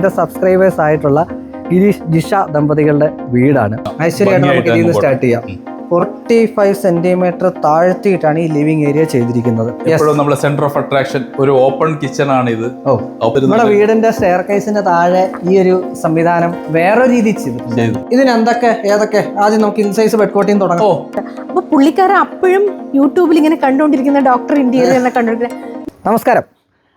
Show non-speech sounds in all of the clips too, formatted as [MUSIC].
എന്റെ സബ്സ്ക്രൈബേഴ്സ് ആയിട്ടുള്ള ഗിരീഷ് ജിഷ ദമ്പതികളുടെ വീടാണ്. ഐശ്വര്യമായിട്ട് നമുക്ക് ഇതിൽ നിന്ന് സ്റ്റാർട്ട് ചെയ്യാം. ഫോർട്ടി ഫൈവ് സെന്റിമീറ്റർ താഴ്ത്തിയിട്ടാണ് ഈ ലിവിംഗ് ഏരിയ ചെയ്തിരിക്കുന്നത്. എപ്പോഴും നമ്മുടെ സെന്റർ ഓഫ് അട്രാക്ഷൻ ഒരു ഓപ്പൺ കിച്ചൺ ആണ് ഇത് നമ്മുടെ വീടിന്റെ സ്റ്റെയർ കേസിന്റെ താഴെ ഈ ഒരു സംവിധാനം വേറെ രീതിയിൽ ചെയ്തിട്ടുണ്ട് ഇതിന് എന്തൊക്കെ ഏതൊക്കെ? ആദ്യം നമുക്ക് ഇൻസൈസ് ബെഡ് തുടങ്ങാം. അപ്പൊ പുള്ളിക്കാരൻ അപ്പോഴും യൂട്യൂബിൽ ഇങ്ങനെ കണ്ടുകൊണ്ടിരിക്കുന്ന ഡോക്ടർ ഇന്ത്യയിൽ നമസ്കാരം.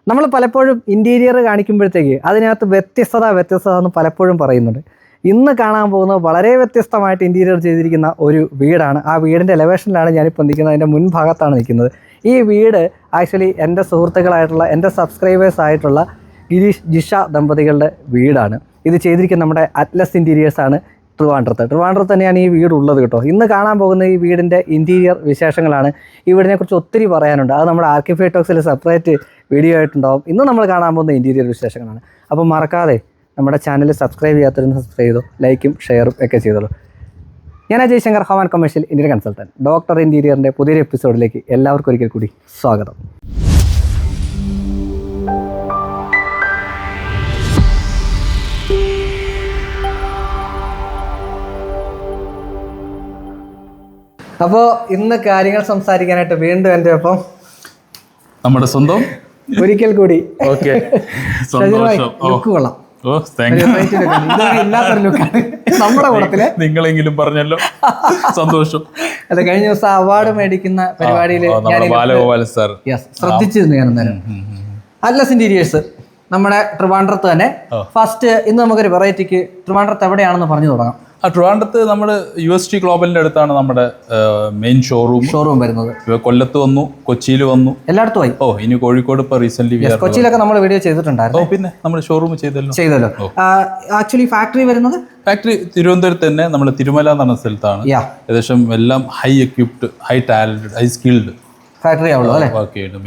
നമ്മൾ പലപ്പോഴും ഇന്റീരിയർ കാണിക്കുമ്പോഴത്തേക്ക് അതിനകത്ത് വ്യത്യസ്തത വ്യത്യസ്തത എന്ന് പലപ്പോഴും പറയുന്നുണ്ട്. ഇന്ന് കാണാൻ പോകുന്നത് വളരെ വ്യത്യസ്തമായിട്ട് ഇന്റീരിയർ ചെയ്തിരിക്കുന്ന ഒരു വീടാണ്. ആ വീടിന്റെ എലവേഷനിലാണ് ഞാനിപ്പോൾ നിൽക്കുന്നത്. അതിന്റെ മുൻഭാഗത്താണ് നിൽക്കുന്നത്. ഈ വീട് ആക്ച്വലി എന്റെ സുഹൃത്തുക്കളായിട്ടുള്ള എന്റെ സബ്സ്ക്രൈബേഴ്സ് ആയിട്ടുള്ള ഗിരീഷ് ജിഷ ദമ്പതികളുടെ വീടാണ്. ഇത് ചെയ്തിരിക്കുന്ന നമ്മുടെ അറ്റ്ലസ് ഇന്റീരിയേഴ്സാണ് ട്രിവാൻഡ്രത്ത്. ട്രിവാൻഡ്രത്ത് തന്നെയാണ് ഈ വീട് ഉള്ളത് കേട്ടോ. ഇന്ന് കാണാൻ പോകുന്ന ഈ വീടിന്റെ ഇന്റീരിയർ വിശേഷങ്ങളാണ്. ഈ വീടിനെക്കുറിച്ച് ഒത്തിരി പറയാനുണ്ട്. അത് നമ്മുടെ ആർക്കിഫൈ സെപ്പറേറ്റ് വീഡിയോ ആയിട്ടുണ്ടാവും. ഇന്ന് നമ്മൾ കാണാൻ പോകുന്ന ഇന്റീരിയർ വിശേഷങ്ങളാണ്. അപ്പോൾ മറക്കാതെ നമ്മുടെ ചാനൽ സബ്സ്ക്രൈബ് ചെയ്യാത്തവരും സബ്സ്ക്രൈബ് ചെയ്തു ലൈക്കും ഷെയറും ഒക്കെ ചെയ്തോളൂ. ഞാൻ അജയ് ശങ്കർ ഹവാൻ കമേഴ്ഷ്യൽ ഇന്ത്യൻ കൺസൾട്ടന്റ് ഡോക്ടർ ഇന്റീരിയറിന്റെ പുതിയൊരു എപ്പിസോഡിലേക്ക് എല്ലാവർക്കും ഒരിക്കൽ കൂടി സ്വാഗതം. അപ്പോൾ ഇന്ന് കാര്യങ്ങൾ സംസാരിക്കാനായിട്ട് വീണ്ടും എന്റെ ഒപ്പം നമ്മുടെ സ്വന്തം ഒരിക്കൽ കൂടി. ഓക്കെ. [LAUGHS] ഓ. കൊള്ളാം. നമ്മുടെ കൂടത്തിൽ നിങ്ങളെങ്കിലും പറഞ്ഞല്ലോ. സന്തോഷം. അത് കഴിഞ്ഞ ദിവസം അവാർഡ് മേടിക്കുന്ന പരിപാടിയിൽ ശ്രദ്ധിച്ചിരുന്നു ഞാൻ അന്നേരം. അറ്റ്ലസ് ഇന്റീരിയേഴ്സ് നമ്മുടെ ട്രിവാൻഡ്രത്ത് തന്നെ ഫസ്റ്റ് ഇന്ന് നമുക്കൊരു വെറൈറ്റിക്ക് ട്രിവാൻഡ്രത്ത് എവിടെയാണെന്ന് പറഞ്ഞു തുടങ്ങാം. ട്രിവാൻഡ്രത്ത് നമ്മുടെ യു എസ് ടി ഗ്ലോബലിന്റെ അടുത്താണ് നമ്മുടെ മെയിൻ ഷോറൂം ഷോറൂം വരുന്നത്. കൊല്ലത്ത് വന്നു കൊച്ചിയിൽ വന്നു. എല്ലായിടത്തും ആയി. ഓ ഇനി കോഴിക്കോട് ഇപ്പൊ റീസെന്റ് കൊച്ചിയിലൊക്കെ നമ്മൾ വീഡിയോ ചെയ്തിട്ടുണ്ടായിരുന്നു. പിന്നെ നമ്മൾ ഷോറൂം ചെയ്തല്ലോ. ചെയ്തല്ലോ. ആക്ച്വലി ഫാക്ടറി വരുന്നത്? ഫാക്ടറി തിരുവനന്തപുരത്ത് തന്നെ നമ്മൾ തിരുമല എന്ന് പറഞ്ഞ സ്ഥലത്താണ്. ഏകദേശം എല്ലാം high equipped high talented high skilled factory ആവുള്ളൂ അല്ലേ?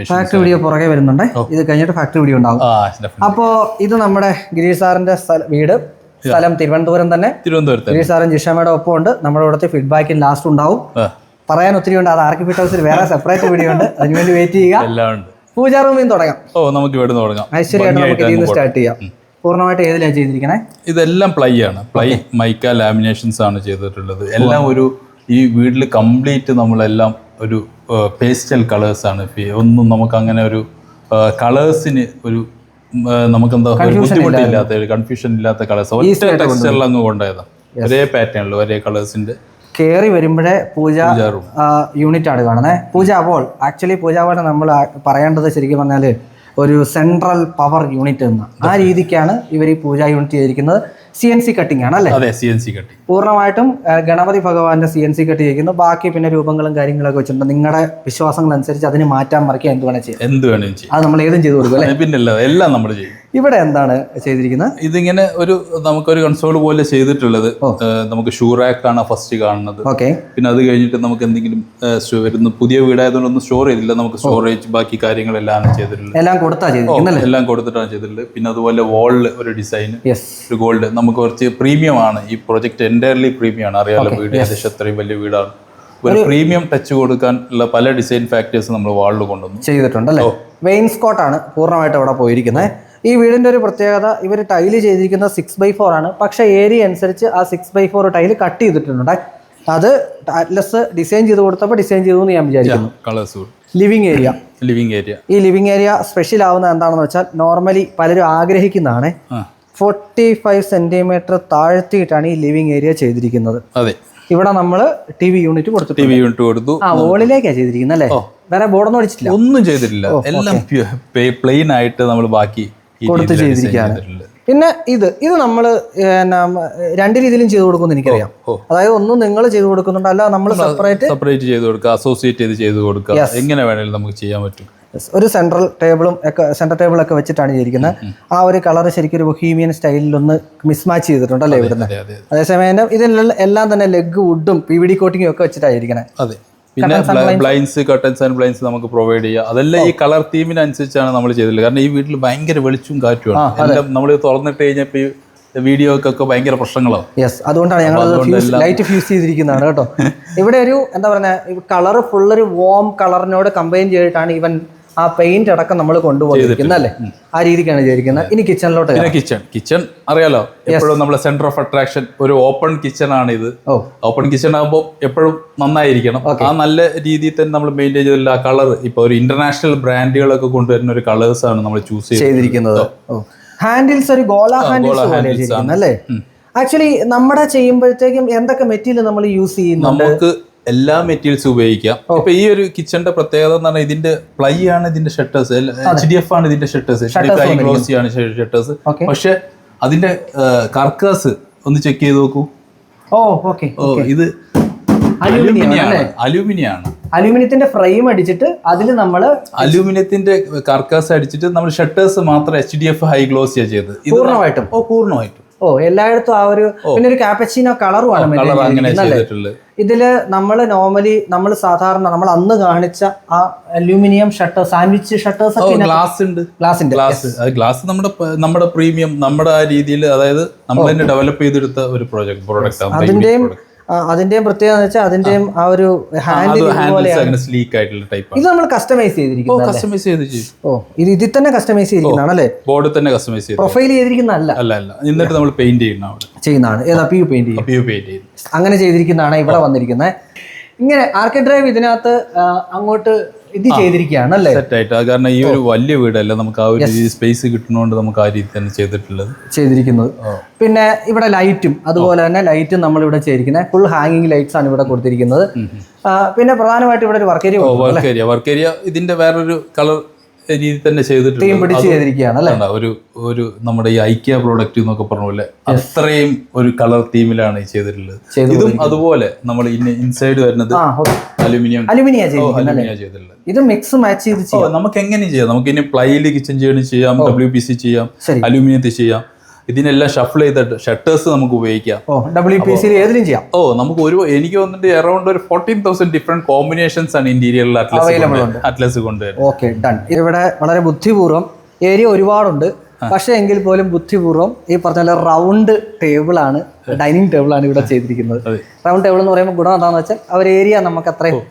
ഫാക്ടറി വീഡിയോ പുറകെ വരുന്നുണ്ട്. ഇത് കഴിഞ്ഞിട്ട് ഫാക്ടറി വീഡിയോ ഉണ്ടാവും. അപ്പോൾ ഇത് നമ്മുടെ ഗിരീഷ് സാറിന്റെ വീട്. സ്ഥലം തിരുവനന്തപുരം തന്നെ. തിരുവനന്തപുരത്ത് സാറും ജിഷാമയുടെ ഒപ്പം ഉണ്ട് നമ്മുടെ ഇവിടുത്തെ ഫീഡ്ബാക്ക് ലാസ്റ്റ് ഉണ്ടാവും. പറയാൻ ഒത്തിരി ഉണ്ട്. അത് ആർക്കിഫിറ്റ് ഹൗസിൽ വേറെ സെപ്പറേറ്റ് വീഡിയോ ഉണ്ട്. അതിനുവേണ്ടി വെയിറ്റ് ചെയ്യുക. പൂജാ റൂമിൽ തുടങ്ങാം. ഓ നമുക്ക് ഇവിടെ തുടങ്ങാം. ഐശ്വര്യമായിട്ട് നമുക്ക് ഇതിൽ നിന്ന് സ്റ്റാർട്ട് ചെയ്യാം. പൂർണമായിട്ട് ഏതിലാണ് ചെയ്തിരിക്കണേ? ഇതെല്ലാം പ്ലൈ ആണ്. പ്ലൈ മൈക്ക ലാമിനേഷൻസ് ആണ് ചെയ്തിട്ടുള്ളത്. എല്ലാം ഒരു ഈ വീട്ടിൽ കംപ്ലീറ്റ് നമ്മളെല്ലാം ഒരു പേസ്റ്റൽ കളേഴ്സ് ആണ്. ഫി- ഒന്നും നമുക്ക് അങ്ങനെ ഒരു കളേഴ്സിന് ഒരു നമുക്കെന്താ ബുദ്ധിമുട്ടില്ലാത്ത ഒരു കൺഫ്യൂഷൻ ഇല്ലാത്ത കളേഴ്സ് ഒറ്റ ടെക്സ്ചറിൽ അങ്ങ് കൊണ്ടുപോയതാണ് ഒരേ പാറ്റേണിൽ ഒരേ കളേഴ്സിന്റെ കയറി വരുമ്പോഴേ പൂജ യൂണിറ്റ് ആണ് കാണുന്നത് പൂജ അപ്പോൾ ആക്ച്വലി പൂജ പോലെ നമ്മൾ പറയേണ്ടത് ശരിക്കും പറഞ്ഞാൽ ഒരു സെൻട്രൽ പവർ യൂണിറ്റ് എന്ന് ആ രീതിക്കാണ് ഇവർ ഈ പൂജാ യൂണിറ്റ് ചെയ്തിരിക്കുന്നത്. സി എൻ സി കട്ടിംഗ് ആണ് അല്ലേ? അതെ സി എൻ സി കട്ടി പൂർണമായിട്ടും ഗണപതി ഭഗവാന്റെ സി എൻ സി കട്ട് ചെയ്യിക്കുന്നു ബാക്കി പിന്നെ രൂപങ്ങളും കാര്യങ്ങളൊക്കെ വെച്ചിട്ടുണ്ട്. നിങ്ങളുടെ വിശ്വാസങ്ങൾ അനുസരിച്ച് അതിന് മാറ്റാൻ മറിക്കുക എന്ത് വേണേൽ ചെയ്യാം. എന്ത് വേണേലും ചെയ്യാം. അത് നമ്മൾ ഏതും ചെയ്തു കൊടുക്കും അല്ലേ? പിന്നല്ല എല്ലാം നമ്മൾ ചെയ്യും. ഇവിടെ എന്താണ് ചെയ്തിരിക്കുന്നത്? ഇതിങ്ങനെ ഒരു നമുക്കൊരു കൺസോൾ പോലെ ചെയ്തിട്ടുള്ളത് നമുക്ക് ഷൂറാക്ക് ആണ് ഫസ്റ്റ് കാണുന്നത്. ഓക്കെ. പിന്നെ അത് കഴിഞ്ഞിട്ട് നമുക്ക് എന്തെങ്കിലും വരുന്ന പുതിയ വീടായതുകൊണ്ട് ഒന്നും സ്റ്റോർ ചെയ്തില്ല. നമുക്ക് സ്റ്റോറേജ് ബാക്കി കാര്യങ്ങളെല്ലാം ചെയ്തിട്ടുള്ളത്. എല്ലാം കൊടുത്താ ചെയ്തിരിക്കുന്നത് എല്ലാം കൊടുത്തിട്ടാണ് ചെയ്തിട്ടുള്ളത്. പിന്നെ അതുപോലെ വാളിൽ ഒരു ഡിസൈൻ ഒരു ഗോൾഡ് നമുക്ക് കുറച്ച് പ്രീമിയം ആണ്. ഈ പ്രൊജക്ട് എന്റയർലി പ്രീമിയം ആണ്. അറിയാലോ വീട് ഏകദേശം അത്രയും വലിയ വീടാണ്. ഒരു പ്രീമിയം ടച്ച് കൊടുക്കാൻ ഉള്ള പല ഡിസൈൻ ഫാക്ടേഴ്സ് നമ്മൾ വാളിൽ കൊണ്ടുവന്നു. ചെയ്തിട്ടുണ്ട് അല്ലേ? വെയിൻസ്കോട്ട് ആണ് പൂർണമായിട്ട് അവിടെ പോയിരിക്കുന്നത്. ഈ വീടിന്റെ ഒരു പ്രത്യേകത ഇവർ ടൈൽ ചെയ്തിരിക്കുന്ന സിക്സ് ബൈ ഫോർ ആണ്. പക്ഷേ ഏരിയ അനുസരിച്ച് ആ six by four tile cut ചെയ്തിട്ടുണ്ട്. അത് അറ്റ്ലസ് ഡിസൈൻ ചെയ്ത് കൊടുത്തപ്പോൾ ഡിസൈൻ ചെയ്തു എന്ന് ഞാൻ വിചാരിക്കുന്നു. ലിവിങ് ഏരിയ ലിവിങ് ഏരിയ ഈ ലിവിങ് ഏരിയ സ്പെഷ്യൽ ആവുന്നത് എന്താണെന്ന് വെച്ചാൽ നോർമലി പലരും ആഗ്രഹിക്കുന്നതാണ്. ഫോർട്ടി ഫൈവ് സെന്റിമീറ്റർ താഴ്ത്തിയിട്ടാണ് ഈ ലിവിങ് ഏരിയ ചെയ്തിരിക്കുന്നത്. അതെ. ഇവിടെ നമ്മൾ ടി വി യൂണിറ്റ് കൊടുത്തു ടി വി യൂണിറ്റ് കൊടുത്തു. ആ വോളിലേക്കാണ് ചെയ്തിരിക്കുന്നത് അല്ലേ? വേറെ ബോർഡൊന്നും അടിച്ചിട്ടില്ല. ഒന്നും ചെയ്തിട്ടില്ല. എല്ലാം പ്ലെയിൻ ആയിട്ട് നമ്മൾ ബാക്കി കൊടുത്ത് ചെയ്തിരിക്കുകയാണ്. പിന്നെ ഇത് ഇത് നമ്മൾ രണ്ട് രീതിയിലും ചെയ്തു കൊടുക്കുമെന്ന് എനിക്കറിയാം. അതായത് ഒന്നും നിങ്ങൾ ചെയ്തു കൊടുക്കുന്നുണ്ട് അല്ല നമ്മൾ സെപ്പറേറ്റ് സെപ്പറേറ്റ് ചെയ്തു കൊടുക്കുക അസോസിയേറ്റ് ചെയ്ത് ചെയ്തു കൊടുക്കുക. എങ്ങനെ വേണമെങ്കിലും നമുക്ക് ചെയ്യാൻ പറ്റും. ഒരു സെൻട്രൽ ടേബിളും ഒക്കെ സെൻട്രൽ ടേബിൾ ഒക്കെ വെച്ചിട്ടാണ് ചെയ്തിരിക്കുന്നത്. ആ ഒരു കളർ ശരിക്കും ഒരു ബൊഹീമിയൻ സ്റ്റൈലിൽ ഒന്ന് മിസ്മാച്ച് ചെയ്തിട്ടുണ്ട് അല്ലേ ഇവിടുന്ന്? അതെ അതെ അതേസമയം ഇതിലെല്ലാം എല്ലാം തന്നെ ലെഗ് വുഡും പി വി ഡി കോട്ടിങ്ങും ഒക്കെ വെച്ചിട്ടായിരിക്കണേ അതെ. പിന്നെ ബ്ലൈൻസ് കട്ടൻസ് ആൻഡ് ബ്ലൈൻസ് നമുക്ക് പ്രൊവൈഡ് ചെയ്യാം. അതെല്ലാം ഈ കളർ തീമിനനുസരിച്ചാണ് നമ്മൾ ചെയ്തിട്ടുള്ളത്. കാരണം ഈ വീട്ടിൽ ഭയങ്കര വെളിച്ചും കാറ്റുമാണ് എല്ലാം നമ്മൾ തുറന്നിട്ട് കഴിഞ്ഞപ്പോൾ ഈ വീഡിയോക്കൊക്കെ ഭയങ്കര പ്രശ്നങ്ങളാവും യെസ് അതുകൊണ്ടാണ് ഞങ്ങൾ ലൈറ്റ് ഫ്യൂസ് ചെയ്തിരിക്കുന്നതാണ് കേട്ടോ. [LAUGHS] ഇവിടെ ഒരു എന്താ പറയുക കളർ ഫുള്ളൊരു ഒരു വോം കളറിനോട് കമ്പൈൻ ചെയ്തിട്ടാണ് ഇവൻ ആ പെയിന്റ് അടക്കം നമ്മൾ കൊണ്ടുപോയിരിക്കുന്നത് അല്ലേ? ആ രീതിക്കാണ് ചെയ്തിരിക്കുന്നത്. ഇനി കിച്ചണിലോട്ട് പിന്നെ കിച്ചൺ കിച്ചൺ അറിയാലോ? എപ്പോഴും നമ്മുടെ സെന്റർ ഓഫ് അട്രാക്ഷൻ ഒരു ഓപ്പൺ കിച്ചൺ ആണ് ഇത് ഓപ്പൺ കിച്ചൺ ആകുമ്പോൾ എപ്പോഴും നന്നായിരിക്കണം. ആ നല്ല രീതിയിൽ തന്നെ നമ്മൾ മെയിന്റെയിൻ ചെയ്തില്ല ആ കളർ ഇപ്പൊ ഒരു ഇന്റർനാഷണൽ ബ്രാൻഡുകളൊക്കെ കൊണ്ടുവരുന്ന ഒരു കളേഴ്സ് ആണ് നമ്മൾ ചൂസ് ചെയ്തിരിക്കുന്നത്. ഹാൻഡിൽസ് ഒരു ഗോള ഹാൻഡിൽസ് ആണ്. അല്ലേ? ആക്ച്വലി നമ്മുടെ ചെയ്യുമ്പോഴത്തേക്കും എന്തൊക്കെ മെറ്റീരിയൽ നമ്മൾ യൂസ് ചെയ്യുന്നുണ്ട്? നമുക്ക് എല്ലാ മെറ്റീരിയൽസും ഉപയോഗിക്കാം ഇപ്പൊ ഈ ഒരു കിച്ചണിന്റെ പ്രത്യേകത എന്ന് പറഞ്ഞാൽ ഇതിന്റെ പ്ലൈ ആണ് ഇതിന്റെ ഷട്ടേഴ്സ് എച്ച് ഡി എഫ് ആണ് ഇതിന്റെ ഷട്ടേഴ്സ് ഗ്ലോസി ആണ് ഷട്ടേഴ്സ് പക്ഷെ അതിന്റെ കർക്കാസ് ഒന്ന് ചെക്ക് ചെയ്ത് നോക്കൂ. ഓ ഓക്കെ ഓ ഇത് അലൂമിനിയാണ്. അലൂമിനിയത്തിന്റെ ഫ്രെയിം അടിച്ചിട്ട് അതിൽ നമ്മൾ അലൂമിനിയത്തിന്റെ കർക്കാസ് അടിച്ചിട്ട് നമ്മൾ ഷട്ടേഴ്സ് മാത്രം എച്ച് ഡി എഫ് ഹൈ ഗ്ലോസിയാണ് ചെയ്തത്. പൂർണമായിട്ടും. ഓ പൂർണമായിട്ടും. ഓ എല്ലായിടത്തും ആ ഒരു പിന്നെ ഒരു കാപ്പച്ചിനോ കളറുമാണ് ആണ് ഇതിൽ. നമ്മൾ നോർമലി നമ്മൾ സാധാരണ നമ്മൾ അന്ന് കാണിച്ച ആ അലൂമിനിയം ഷട്ടർ സാൻഡ്വിച്ച് ഷട്ടേഴ്സ് ഓ ഒക്കെ ഗ്ലാസ് ഉണ്ട്. ഗ്ലാസ് ഗ്ലാസ് നമ്മുടെ നമ്മുടെ പ്രീമിയം നമ്മുടെ ആ രീതിയിൽ അതായത് നമ്മൾ തന്നെ ഡെവലപ്പ് ചെയ്തെടുത്ത ഒരു പ്രോജക്ട് പ്രോഡക്റ്റ് അതിന്റെയും അതിന്റെയും പ്രത്യേകത എന്ന് വെച്ചാൽ അതിന്റെയും ആ. ഒരു ഹാൻഡിൽ സ്ലീക്ക് ആയിട്ടുള്ള ടൈപ്പ് ഇത് നമ്മൾ കസ്റ്റമൈസ് ചെയ്തിരിക്കുന്നു കസ്റ്റമൈസ് ചെയ്ത് ഓ ഇത് ഇതിൽ തന്നെ കസ്റ്റമൈസ് ചെയ്തിരിക്കുന്നതാണ് അല്ലേ ബോർഡ് തന്നെ കസ്റ്റമൈസ് ചെയ്ത് പ്രൊഫൈൽ ചെയ്തിരിക്കുന്നതല്ല. അല്ല അല്ല. എന്നിട്ട് നമ്മൾ പെയിന്റ് അവിടെ. ചെയ്യുന്നതാണ്. ഏതാ പി യു പെയിന്റ് ചെയ്യും പ്യൂ പെയിന്റ് ചെയ്യും അങ്ങനെ ചെയ്തിരിക്കുന്നതാണ് ഇവിടെ വന്നിരിക്കുന്നത്. ഇങ്ങനെ ആർക്കെ ഡ്രൈവ് ഇതിനകത്ത് അങ്ങോട്ട് ഇത് ചെയ്തിരിക്കുകയാണ് അല്ലേ? സെറ്റ് ആയിട്ട്. അത് കാരണം ഈ ഒരു വലിയ വീടല്ല നമുക്ക് ആ ഒരു സ്പേസ് കിട്ടുന്നതുകൊണ്ട് നമുക്ക് ആ രീതി തന്നെ ചെയ്തിട്ടുള്ളത്. ചെയ്തിരിക്കുന്നത്. പിന്നെ ഇവിടെ ലൈറ്റും അതുപോലെ തന്നെ ലൈറ്റും നമ്മൾ ഇവിടെ ചെയ്തിരിക്കുന്നത്. ഫുൾ ഹാങ്ങിങ് ലൈറ്റ്സ് ആണ് ഇവിടെ കൊടുത്തിരിക്കുന്നത്. പിന്നെ പ്രധാനമായിട്ട് ഇവിടെ ഒരു work area work area work area ഇതിന്റെ വേറൊരു കളർ രീതി തന്നെ ചെയ്തിട്ടുണ്ട്. ഒരു ഒരു നമ്മുടെ ഈ ഐക്യ പ്രോഡക്റ്റ് എന്നൊക്കെ പറഞ്ഞ പോലെ അത്രയും ഒരു കളർ തീമിലാണ് ഈ ചെയ്തിട്ടുള്ളത്. ഇതും അതുപോലെ നമ്മൾ ഇൻസൈഡ് വരുന്നത് അലുമിനിയം അലുമിനിയ ചെയ്തിട്ടുള്ളത്. ഇത് മിക്സ് മാച്ച് ചെയ്ത് നമുക്ക് എങ്ങനെ ചെയ്യാം? നമുക്ക് ഇനി പ്ലൈയിൽ കിച്ചൺ ചെയ്യണം ചെയ്യാം ഡബ്ല്യു പി സി ചെയ്യാം അലുമിനിയത്തിൽ ചെയ്യാം. ഇതിനെല്ലാം ഷഫിൾ ചെയ്തിട്ട് ഷട്ടേഴ്സ് നമുക്ക് ഉപയോഗിക്കാം. ഓ ഡബ്ല്യു പി സി ഏതിലും ചെയ്യാം. ഓ നമുക്ക് ഒരു എനിക്ക് വന്നിട്ട് അറൌണ്ട് ഒരു ഫോർട്ടീൻ തൗസൻഡ് ഡിഫറെന്റ് കോമ്പിനേഷൻസ് ആണ് ഇന്റീരിയറിൽ അറ്റ്ലസ് അറ്റ്ലസ് കൊണ്ടുവരുന്നത് ഓക്കെ ഡൺ ഇവിടെ വളരെ ബുദ്ധിപൂർവം ഏരിയ ഒരുപാടുണ്ട്. പക്ഷേ എങ്കിൽ പോലും ബുദ്ധിപൂർവം ഈ പറഞ്ഞ റൗണ്ട് ടേബിളാണ് ഡൈനിങ് ആണ് ഇവിടെ ചെയ്തിരിക്കുന്നത്. റൗണ്ട് ടേബിൾ എന്ന് പറയുമ്പോൾ ഗുണം എന്താണെന്ന് വെച്ചാൽ അവർ ഏരിയ നമുക്ക് അത്രയും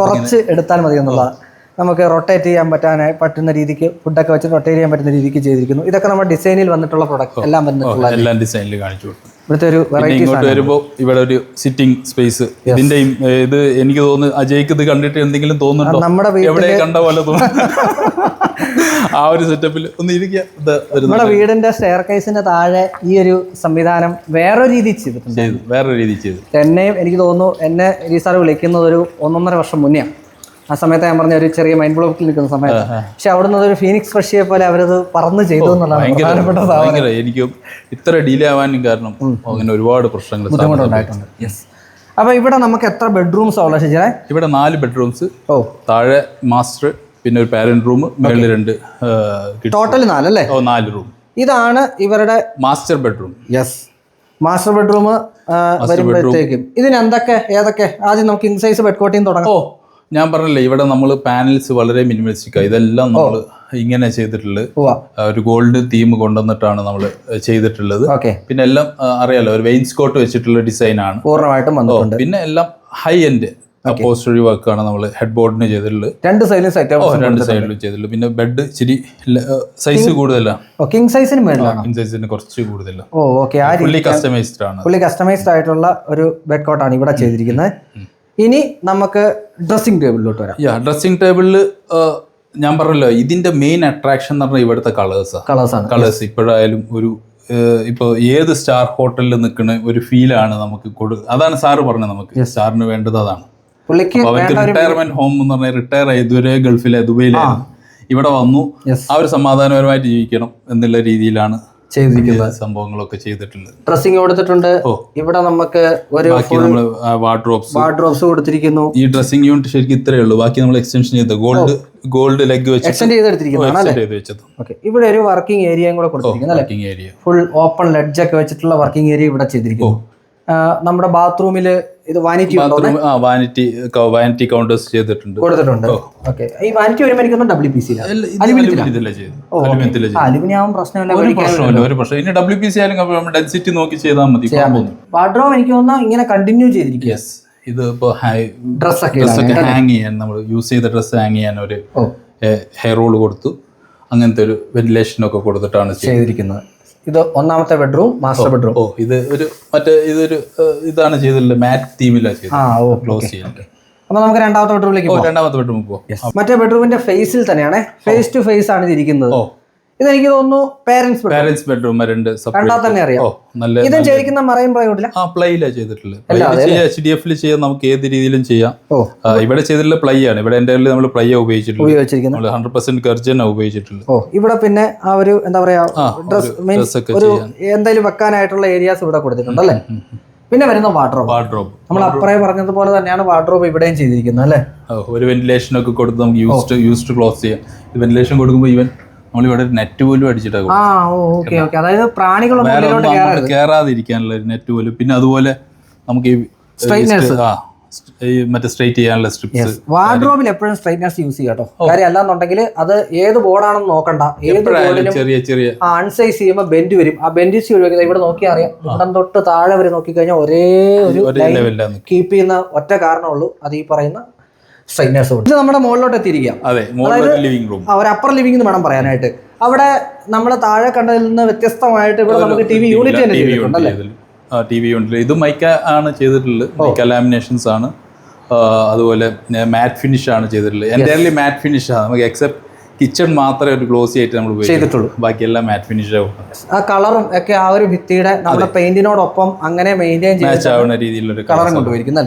കുറച്ച് എടുത്താൽ മതി എന്നുള്ളതാണ്. നമുക്ക് റൊട്ടേറ്റ് ചെയ്യാൻ പറ്റാനായി പറ്റുന്ന രീതിക്ക് ഫുഡൊക്കെ വെച്ച് റൊട്ടേറ്റ് ചെയ്യാൻ പറ്റുന്ന രീതിക്ക് ചെയ്തിരിക്കുന്നു. ഇതൊക്കെ നമ്മുടെ ഡിസൈനിൽ വന്നിട്ടുള്ള പ്രൊഡക്റ്റ് എല്ലാം വന്നിട്ടുള്ള എല്ലാം ഡിസൈനിൽ കാണിച്ചു കൊടുക്കും ഇവിടുത്തെ ഒരു വെറൈറ്റി ഇങ്ങോട്ട് വരുമ്പോൾ ഇവിടെ ഒരു സിറ്റിംഗ് സ്പേസ് ഇതിന്റെയും ഇത് എനിക്ക് തോന്നുന്നു അജയ്ക്ക് ഇത് കണ്ടിട്ട് എന്തെങ്കിലും തോന്നുന്നുണ്ടോ? നമ്മുടെ എവിടെ കണ്ട പോലെ തോന്നുന്നു. ആ ഒരു സെറ്റപ്പിൽ ഒന്ന് ഇരിക്കുക നമ്മുടെ വീടിന്റെ സ്റ്റെയർ കേസിന്റെ താഴെ ഈ ഒരു സംവിധാനം വേറൊരു രീതി ചെയ്തിട്ടുണ്ട്. ചെയ്തു. വേറെ രീതി ചെയ്തു. എന്നെയും എനിക്ക് തോന്നുന്നു എന്നെ ഈ സാർ വിളിക്കുന്നത് ഒരു ഒന്നൊന്നര വർഷം മുന്നെയാണ്. ആ സമയത്ത് ഞാൻ പറഞ്ഞ ഒരു ചെറിയ മൈൻഡ് ബ്ലോക്കിൽ നിൽക്കുന്ന സമയത്ത്. പക്ഷെ അവിടുന്ന് ഒരു ഫീനിക്സ് പക്ഷിയെ പോലെ അവരത് പറന്ന് ചെയ്തു എന്നുള്ളതാണ് പ്രധാനപ്പെട്ട സാധനം. എനിക്ക് ഇത്ര ഡിലേ ആവാനും കാരണം അങ്ങനെ ഒരുപാട് പ്രശ്നങ്ങൾ ബുദ്ധിമുട്ടുണ്ടായിട്ടുണ്ട്. യെസ് അപ്പൊ ഇവിടെ നമുക്ക് എത്ര ബെഡ്റൂംസ് ഉള്ള ശരിയാ ഇവിടെ നാല് ബെഡ്റൂംസ് ഓ. താഴെ മാസ്റ്റർ പിന്നെ ഒരു പാരന്റ് റൂം മേളിൽ രണ്ട് ടോട്ടൽ നാലല്ലേ ഓ നാല് റൂം ഇതാണ് ഇവരുടെ master bedroom yes master bedroom വരുമ്പോഴത്തേക്കും. ഇതിന് എന്തൊക്കെ ഏതൊക്കെ? ആദ്യം നമുക്ക് ഇൻസൈസ് ബെഡ് കോട്ടിയും തുടങ്ങാം. ഓ ഞാൻ പറഞ്ഞില്ലേ ഇവിടെ നമ്മൾ പാനൽസ് വളരെ മിനിമലിസ്റ്റിക് ഇതെല്ലാം നമ്മൾ ഇങ്ങനെ ചെയ്തിട്ടുള്ളത് ഒരു ഗോൾഡ് തീം കൊണ്ടുവന്നിട്ടാണ് നമ്മൾ ചെയ്തിട്ടുള്ളത്. ഓക്കെ. പിന്നെ എല്ലാം അറിയാലോ ഒരു വെയിൻസ്കോട്ട് വെച്ചിട്ടുള്ള ഡിസൈൻ ആണ്. പൂർണമായിട്ടും പിന്നെ എല്ലാം ഹൈ എൻഡ് പോസ്റ്ററി വർക്കാണ് നമ്മൾ ഹെഡ് ബോർഡിന് ചെയ്തിട്ടുള്ളത്. രണ്ട് സൈഡിലും സെറ്റ് രണ്ട് സൈഡിലും ചെയ്തിട്ടുള്ളത്. പിന്നെ ബെഡ് ഇച്ചിരി സൈസ് കൂടുതലാണ് കിങ് സൈസിന് കിങ് സൈസിന് കുറച്ച് കൂടുതലാണ് ഓ ഓക്കെ. ആ ഫുള്ളി കസ്റ്റമൈസ്ഡ് ആണ്. ഫുള്ളി കസ്റ്റമൈസ്ഡ് ആയിട്ടുള്ള ഒരു ബെഡ് കോട്ടാണ് ഇവിടെ ചെയ്തിരിക്കുന്നത്. ഇനി നമുക്ക് ഡ്രസ്സിംഗ് ടേബിളിലോട്ട് വരാം. യാ ഡ്രസ്സിംഗ് ടേബിളിൽ ഞാൻ പറഞ്ഞല്ലോ ഇതിന്റെ മെയിൻ അട്രാക്ഷൻ എന്ന് പറഞ്ഞാൽ ഇവിടുത്തെ കളേഴ്സാണ് കളേഴ്സ് ആണ്. കളേഴ്സ് ഇപ്പോഴായാലും ഒരു ഇപ്പോൾ ഏത് സ്റ്റാർ ഹോട്ടലിൽ നിൽക്കുന്ന ഒരു ഫീലാണ് നമുക്ക് കൊടു അതാണ് സാറ് പറഞ്ഞത് നമുക്ക്. സാറിന് വേണ്ടത് അതാണ്. അവർക്ക് റിട്ടയർമെന്റ് ഹോം എന്ന് പറഞ്ഞാൽ റിട്ടയർ ആയി ഇതുവരെ ഗൾഫിലെ ദുബൈയിലായിരുന്നു. ഇവിടെ വന്നു. അവർ ആ ഒരു സമാധാനപരമായിട്ട് ജീവിക്കണം എന്നുള്ള രീതിയിലാണ് ചെയ്തിരിക്കുന്നത്. ഈ സംഭവങ്ങളൊക്കെ ചെയ്തിട്ടുണ്ട്. ഡ്രസ്സിംഗ് കൊടുത്തിട്ടുണ്ട്. ഇവിടെ നമുക്ക് ഒരു വാർഡ്രോപ്സ് നമ്മൾ വാർഡ്രോബ്സ് വാർഡ്രോബ്സ് കൊടുത്തിരിക്കുന്നു. ഈ ഡ്രസ്സിംഗ് യൂണിറ്റ് ശരിക്കും ഇത്രയേ ഉള്ളൂ. ബാക്കി നമ്മൾ എക്സ്റ്റൻഷൻ ചെയ്ത് ഗോൾഡ് ഗോൾഡ് ലെഗ് വെച്ച് എക്സ്റ്റെൻഡ് ചെയ്തെടുത്തിരിക്കുന്നു ഓക്കെ ഇവിടെ ഒരു വർക്കിംഗ് ഏരിയയും കൂടെ കൊടുത്തിരിക്കുന്നു ഫുൾ ഓപ്പൺ ലെഡ്ജ് ഒക്കെ വെച്ചിട്ടുള്ള വർക്കിംഗ് ഏരിയ ഇവിടെ ചെയ്തിരിക്കുന്നു. നമ്മുടെ ബാത്റൂമിൽ ഇത് വാനിറ്റി വാനിറ്റി വാനിറ്റി കൗണ്ടേഴ്സ് ചെയ്തിട്ടുണ്ട്. കൊടുത്തിട്ടുണ്ട്. ഓക്കെ ഈ വാനിറ്റി വരുമ്പോൾ എനിക്കൊന്നും ഡബ്ല്യു പി സി അലുമിനിയാവും പ്രശ്നമില്ല ഒരു പ്രശ്നമില്ല ഒരു പ്രശ്നം. ഇനി ഡബ്ല്യു പി സി ആയാലും ഡെൻസിറ്റി നോക്കി ചെയ്താൽ മതി വാർഡ്രോബ് എനിക്ക് തോന്നുന്നു ഇങ്ങനെ കണ്ടിന്യൂ ചെയ്തിരിക്കും യെസ് ഇത് ഇപ്പോൾ ഡ്രസ്സൊക്കെ ഡ്രസ് ഹാങ് ചെയ്യാൻ നമ്മൾ യൂസ് ചെയ്ത ഡ്രസ് ഹാങ് ചെയ്യാൻ ഒരു ഹെയർ റോൾ കൊടുത്തു. അങ്ങനത്തെ ഒരു വെന്റിലേഷൻ ഒക്കെ കൊടുത്തിട്ടാണ് ചെയ്തിരിക്കുന്നത്. ഇത് ഒന്നാമത്തെ ബെഡ്റൂം മാസ്റ്റർ ബെഡ്റൂം ഓ ഇത് ഒരു മറ്റേ ഇതൊരു ഇതാണ് ചെയ്തിട്ടുള്ളത് മാറ്റ് തീമിലാണ് ചെയ്തത്. ആ ഓ ക്ലോസ് ചെയ്യാൻ അപ്പൊ നമുക്ക് രണ്ടാമത്തെ ബെഡ്റൂമിലേക്ക് പോകാം രണ്ടാമത്തെ ബെഡ്റൂം പോകാം മറ്റേ ബെഡ്റൂമിന്റെ ഫേസിൽ തന്നെയാണ്. ഫേസ് ടു ഫേസ് ആണ് ഇത് ഇരിക്കുന്നത് ഇതെനിക്ക് തോന്നുന്നു പേരൻസ് പാരന്റ്സ് ബെഡ്റൂം രണ്ട് കണ്ടാൽ തന്നെ അറിയാം. നല്ല ഇതും ചെയ്തിരിക്കുന്ന മറൈൻ പ്ലൈവുഡില ആ പ്ലൈയിലാ ചെയ്തിട്ടുള്ളത്. എച്ച് ഡി എഫിൽ ചെയ്യാം നമുക്ക് ഏത് രീതിയിലും ചെയ്യാം. ഇവിടെ ചെയ്തിട്ടുള്ള പ്ലൈ ആണ്. ഇവിടെ എന്റെ നമ്മൾ പ്ലൈ ഉപയോഗിച്ചിട്ടുള്ളത്. ഉപയോഗിച്ചിരിക്കുന്നത്. ഹൺഡ്രഡ് പെർസെന്റ് ഗർജനാണ് ഉപയോഗിച്ചിട്ടുള്ളത്. ഓ ഇവിടെ പിന്നെ ആ ഒരു എന്താ പറയാ ഡ്രസ് മീൻസ് ഒരു എന്തായാലും വെക്കാനായിട്ടുള്ള ഏരിയാസ് ഇവിടെ കൊടുത്തിട്ടുണ്ട് അല്ലേ? പിന്നെ വരുന്ന വാർഡ്രോബ് വാർഡ്രോബ് നമ്മൾ അപ്പറേ പറഞ്ഞതുപോലെ തന്നെയാണ് വാർഡ്രോബ് ഇവിടെയും ചെയ്തിരിക്കുന്നത് അല്ലേ? ഒരു വെന്റിലേഷൻ ഒക്കെ കൊടുത്ത് നമുക്ക് യൂസ്ഡ് യൂസ്ഡ് ക്ലോസ് ചെയ്യാം. വെന്റിലേഷൻ കൊടുക്കുമ്പോൾ ഈവൻ നമ്മൾ ഇവിടെ നെറ്റ് പോലും അടിച്ചിട്ടാണ് ആ ഓ ഓക്കെ ഓക്കെ. അതായത് പ്രാണികളൊന്നും വേറെ ഉള്ളിലോട്ട് ഒന്നും കയറാൻ അങ്ങോട്ട് കയറാതിരിക്കാനുള്ള ഒരു നെറ്റ് പോലും. പിന്നെ അതുപോലെ നമുക്ക് ഈ Straighteners. ആ ഈ മറ്റേ സ്ട്രൈറ്റ് ചെയ്യാനുള്ള സ്ട്രിപ്സ് വാർഡ്രോബിൽ എപ്പോഴും സ്ട്രൈറ്റ്നസ് യൂസ് ചെയ്യാം കേട്ടോ. കാര്യം അല്ലാന്നുണ്ടെങ്കിൽ അത് ഏത് ബോർഡാണെന്ന് നോക്കണ്ട. ഏത് ബോർഡിലും ചെറിയ ചെറിയ. ആ അൺസൈസ് ചെയ്യുമ്പോൾ ബെൻഡ് വരും. ആ ബെൻഡിസ് ഒഴിവാക്കുന്നത് ഇവിടെ നോക്കിയാൽ അറിയാം. ഇടം തൊട്ട് താഴെ വരെ നോക്കിക്കഴിഞ്ഞാൽ ഒരേ ഒരു ഒരേ ലെവലിലാണ് കീപ്പ് ചെയ്യുന്ന ഒറ്റ കാരണമുള്ളൂ അത് ഈ പറയുന്ന സ്ട്രൈറ്റ്നസ് ഉണ്ട്. ഇത് നമ്മുടെ മുകളിലോട്ട് എത്തിയിരിക്കാം അതെ ലിവിംഗ് റൂം ഒരു അപ്പർ ലിവിംഗ് എന്ന് വേണം പറയാനായിട്ട്. അവിടെ നമ്മൾ താഴെ കണ്ടതിൽ നിന്ന് വ്യത്യസ്തമായിട്ട് ഇവിടെ നമുക്ക് ടി വി യൂണിറ്റ് തന്നെ ചെയ്തിട്ടുണ്ട് അല്ലേ? ടി വി യൂണിറ്റിൽ ഇത് മൈക്ക ആണ് ചെയ്തിട്ടുള്ളത്. മൈക്ക ലാമിനേഷൻസ് ആണ്. അതുപോലെ മാറ്റ് ഫിനിഷ് ആണ് ചെയ്തിട്ടുള്ളത്. എന്റെ മാറ്റ് ഫിനിഷ് ആണ്. നമുക്ക് എക്സെപ്റ്റ് കിച്ചൺ മാത്രമേ ഒരു ഗ്ലോസി ആയിട്ട് നമ്മൾ ചെയ്തിട്ടുള്ളൂ. ബാക്കിയെല്ലാം മാറ്റ് ഫിനിഷ് ആവും ആ കളറും ഒക്കെ ആ ഒരു ഭിത്തിയുടെ നമ്മുടെ പെയിന്റിനോടൊപ്പം അങ്ങനെ മെയിന്റെയിൻ ചെയ്യാൻ രീതിയിലൊരു കളറും കൊണ്ടുപോയിരിക്കുന്നു